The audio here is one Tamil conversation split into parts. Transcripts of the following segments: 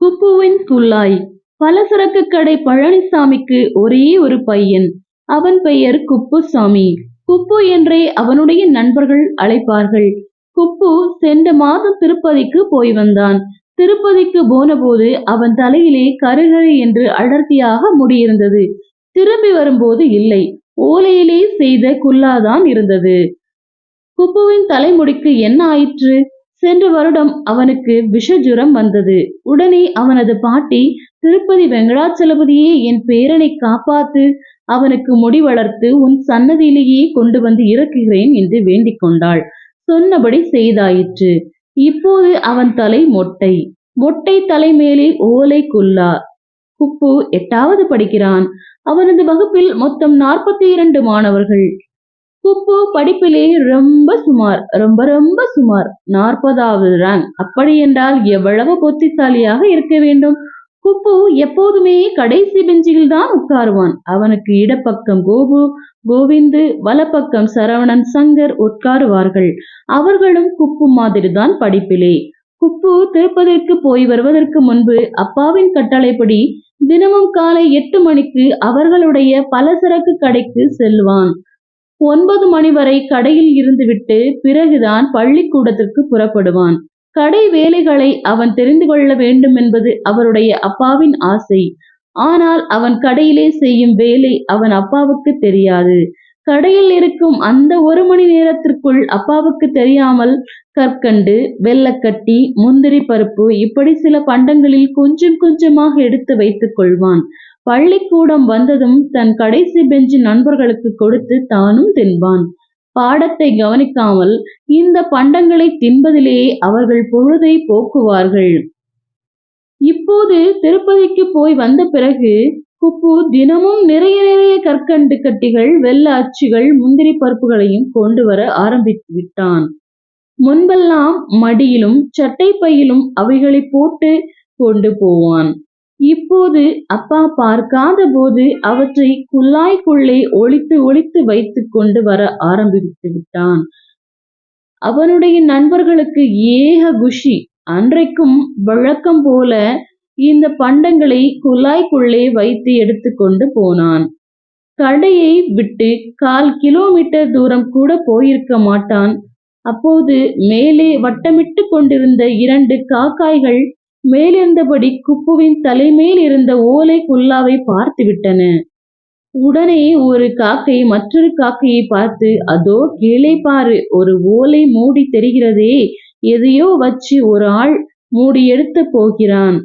குப்புவின் குல்லாய் பலசரக்கு கடை பழனிசாமிக்கு ஒரே ஒரு பையன். அவன் பெயர் குப்புசாமி. குப்பு என்றே அவனுடைய நண்பர்கள் அழைப்பார்கள். குப்பு சென்ற மாதம் திருப்பதிக்கு போய் வந்தான். திருப்பதிக்கு போனபோது அவன் தலையிலே கருகரு என்று அடர்த்தியாக முடியிருந்தது. திரும்பி வரும்போது இல்லை. ஓலையிலே செய்த குல்லாதான் இருந்தது. குப்புவின் தலைமுடிக்கு என்ன ஆயிற்று? சென்ற வருடம் அவனுக்கு விஷஜுரம் வந்தது. உடனே அவனது பாட்டி திருப்பதி வெங்கடாச்சலபதியே என் பேரனை காப்பாத்து அவனுக்கு முடி வளர்த்து உன் சன்னதியிலேயே கொண்டு வந்து இறக்குகிறேன் என்று வேண்டிக் கொண்டாள். சொன்னபடி செய்தாயிற்று. இப்போது அவன் தலை மொட்டை. மொட்டை தலை மேலே ஓலை குல்லா. குப்பு எட்டாவது படிக்கிறான். அவனது வகுப்பில் மொத்தம் நாற்பத்தி இரண்டு மாணவர்கள். புப்பு படிப்பிலே ரொம்ப சுமார் ரொம்ப ரொம்ப சுமார். நாற்பதாவது ரேங்க். அப்படி என்றால் எவ்வளவு புத்திசாலியாக இருக்க வேண்டும்? குப்பு எப்போதுமே கடைசி பெஞ்சில் தான் உட்காருவான். அவனுக்கு இடப்பக்கம் கோபு கோவிந்து வலப்பக்கம் சரவணன் சங்கர் உட்காருவார்கள். அவர்களும் குப்பு மாதிரிதான் படிப்பிலே. குப்பு திருப்பதிற்கு போய் வருவதற்கு முன்பு அப்பாவின் கட்டளைப்படி தினமும் காலை எட்டு மணிக்கு அவர்களுடைய பலசரக்கு கடைக்கு செல்வான். ஒன்பது மணி வரை கடையில் இருந்துவிட்டு பிறகுதான் பள்ளிக்கூடத்திற்கு புறப்படுவான். கடை வேலைகளை அவன் தெரிந்து கொள்ள வேண்டும் என்பது அவருடைய அப்பாவின் ஆசை. ஆனால் அவன் கடையிலே செய்யும் வேலை அவன் அப்பாவுக்கு தெரியாது. கடையில் இருக்கும் அந்த ஒரு மணி நேரத்திற்குள் அப்பாவுக்கு தெரியாமல் கற்கண்டு வெள்ளக்கட்டி முந்திரி பருப்பு இப்படி சில பண்டங்களில் கொஞ்சம் கொஞ்சமாக எடுத்து வைத்துக் கொள்வான். பள்ளிக்கூடம் வந்ததும் தன் கடைசி பெஞ்சு நண்பர்களுக்கு கொடுத்து தானும் தின்பான். பாடத்தை கவனிக்காமல் இந்த பண்டங்களை தின்பதிலேயே அவர்கள் பொழுதை போக்குவார்கள். இப்போது திருப்பதிக்கு போய் வந்த பிறகு குப்பு தினமும் நிறைய நிறைய கற்கண்டு கட்டிகள் வெள்ள அச்சுகள் முந்திரி பருப்புகளையும் கொண்டு வர ஆரம்பித்து விட்டான். முன்பெல்லாம் மடியிலும் சட்டை பையிலும் அவைகளை போட்டு கொண்டு போவான். இப்போது அப்பா பார்க்காத போது அவற்றை குல்லாய்க்குள்ளே ஒளித்து ஒளித்து வைத்துக் கொண்டு வர ஆரம்பித்து விட்டான். அவனுடைய நண்பர்களுக்கு ஏக குஷி. அன்றைக்கும் வழக்கம் போல இந்த பண்டங்களை குழாய்க்குள்ளே வைத்து எடுத்துக்கொண்டு போனான். கடையை விட்டு கால் கிலோமீட்டர் தூரம் கூட போயிருக்க மாட்டான். அப்போது மேலே வட்டமிட்டு கொண்டிருந்த இரண்டு காக்காய்கள் மேலிருந்தபடி குப்புவின் தலைமேல் இருந்த ஓலை குல்லாவை பார்த்து விட்டன உடனே ஒரு காக்கை மற்றொரு காக்கையை பார்த்து அதோ கீழே பாரு ஒரு ஓலை மூடி தெரிகிறதே எதையோ வச்சு ஒரு ஆள் மூடி எடுத்து போகிறான்.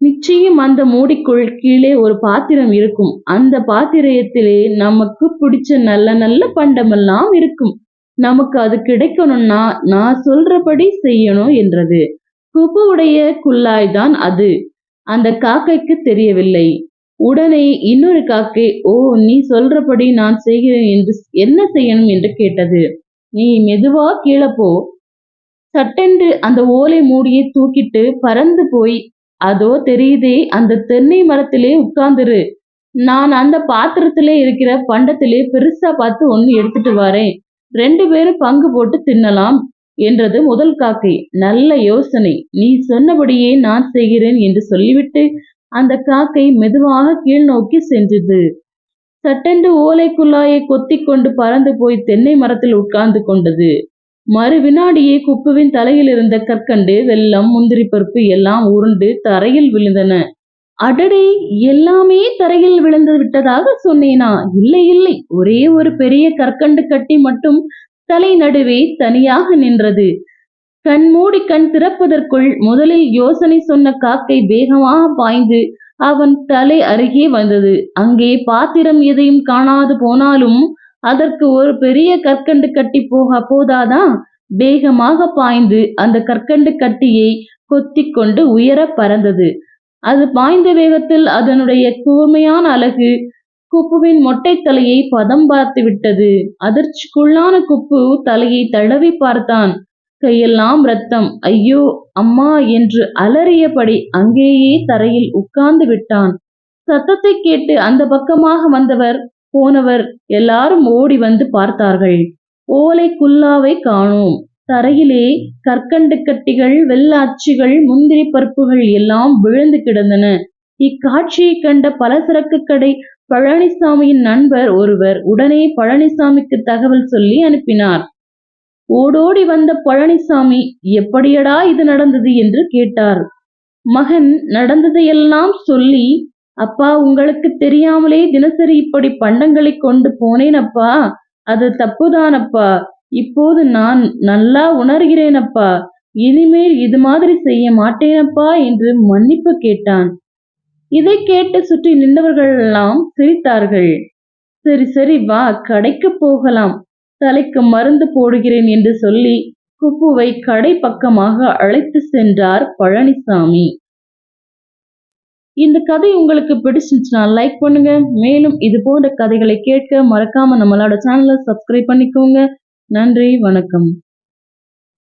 நிச்சயம் அந்த மூடிக்குள் கீழே ஒரு பாத்திரம் இருக்கும். அந்த பாத்திரத்திலே நமக்கு பிடிச்ச நல்ல நல்ல பண்டமெல்லாம் இருக்கும். நமக்கு அது கிடைக்கணும்னா நான் சொல்றபடி செய்யணும் என்றது. குப்புவுடைய குல்லாய்தான் அது. அந்த காக்கைக்கு தெரியவில்லை. உடனே இன்னொரு காக்கை ஓ நீ சொல்றபடி நான் செய்கிறேன் என்று என்ன செய்யணும்? என்று கேட்டது. நீ மெதுவா கீழே போ. சட்டென்று அந்த ஓலை மூடியை தூக்கிட்டு பறந்து போய் அதோ தெரியுதே அந்த தென்னை மரத்திலே உட்கார்ந்துரு. நான் அந்த பாத்திரத்திலே இருக்கிற பண்டத்திலே பெருசா பார்த்து ஒன்னு எடுத்துட்டு வரேன். ரெண்டு பேரும் பங்கு போட்டு தின்னலாம். என்றது முதல் காக்கை. நல்ல யோசனை. நீ சொன்னபடியே நான் செய்கிறேன் என்று சொல்லிவிட்டு அந்த காக்கை மெதுவாக கீழ் நோக்கி சென்றது. சட்டென்று ஓலை குழாயை கொத்தி கொண்டு பறந்து போய் தென்னை மரத்தில் உட்கார்ந்து கொண்டது. மறு வினாடியே குப்புவின் தலையில் இருந்த கற்கண்டு வெள்ளம் முந்திரி பருப்பு எல்லாம் உருண்டு தரையில் விழுந்தன. அடடே! எல்லாமே தரையில் விழுந்து விட்டதாக சொன்னேனா? இல்லை இல்லை. ஒரே ஒரு பெரிய கற்கண்டு கட்டி மட்டும் தலை நடுவே தனியாக நின்றது. கண் மூடி கண் திறப்பதற்குள் முதலில் யோசனை சொன்ன காக்கை வேகமாக பாய்ந்து அவன் தலை அருகே வந்தது. அங்கே பாத்திரம் எதையும் காணாது போனாலும் அதற்கு ஒரு பெரிய கற்கண்டு கட்டி போக போதாதா? வேகமாக பாய்ந்து அந்த கற்கண்டு கட்டியை கொத்தி கொண்டு உயர பறந்தது. அது பாய்ந்த வேகத்தில் அதனுடைய கூர்மையான அழகு குப்புவின் மொட்டை தலையை பதம் பார்த்து விட்டது. அதிர்ச்சிக்குள்ளான குப்பு தலையை தடவி பார்த்தான். கையெல்லாம் ரத்தம் ஐயோ அம்மா என்று அலறியபடி அங்கேயே தரையில் உட்கார்ந்து விட்டான். சத்தத்தை கேட்டு அந்த பக்கமாக வந்தவர் போனவர் எல்லாரும் ஓடி வந்து பார்த்தார்கள். ஓலை குல்லாவை காணோம். தரையிலே கற்கண்டு கட்டிகள் வெள்ளாச்சிகள் முந்திரி பருப்புகள் எல்லாம் விழுந்து கிடந்தன. இக்காட்சியை கண்ட பலசரக்கு கடை பழனிசாமியின் நண்பர் ஒருவர் உடனே பழனிசாமிக்கு தகவல் சொல்லி அனுப்பினார். ஓடோடி வந்த பழனிசாமி எப்படியடா இது நடந்தது? என்று கேட்டார். மகன் நடந்ததையெல்லாம் சொல்லி அப்பா உங்களுக்கு தெரியாமலே தினசரி இப்படி பண்டங்களை கொண்டு போனேனப்பா. அது தப்புதானப்பா. இப்போது நான் நல்லா உணர்கிறேனப்பா. இனிமேல் இது மாதிரி செய்ய மாட்டேனப்பா என்று மன்னிப்பு கேட்டான். இதை கேட்டு சுற்றி நின்றவர்களெல்லாம் சிரித்தார்கள். சரி சரி வா கடைக்கு போகலாம். தலைக்கு மருந்து போடுகிறேன் என்று சொல்லி குப்புவை கடை பக்கமாக அழைத்து சென்றார் பழனிசாமி. இந்த கதை உங்களுக்கு பிடிச்சிருந்துச்சுன்னா லைக் பண்ணுங்க. மேலும் இது போன்ற கதைகளை கேட்க மறக்காம நம்மளோட சேனலை சப்ஸ்கிரைப் பண்ணிக்கோங்க. நன்றி வணக்கம்.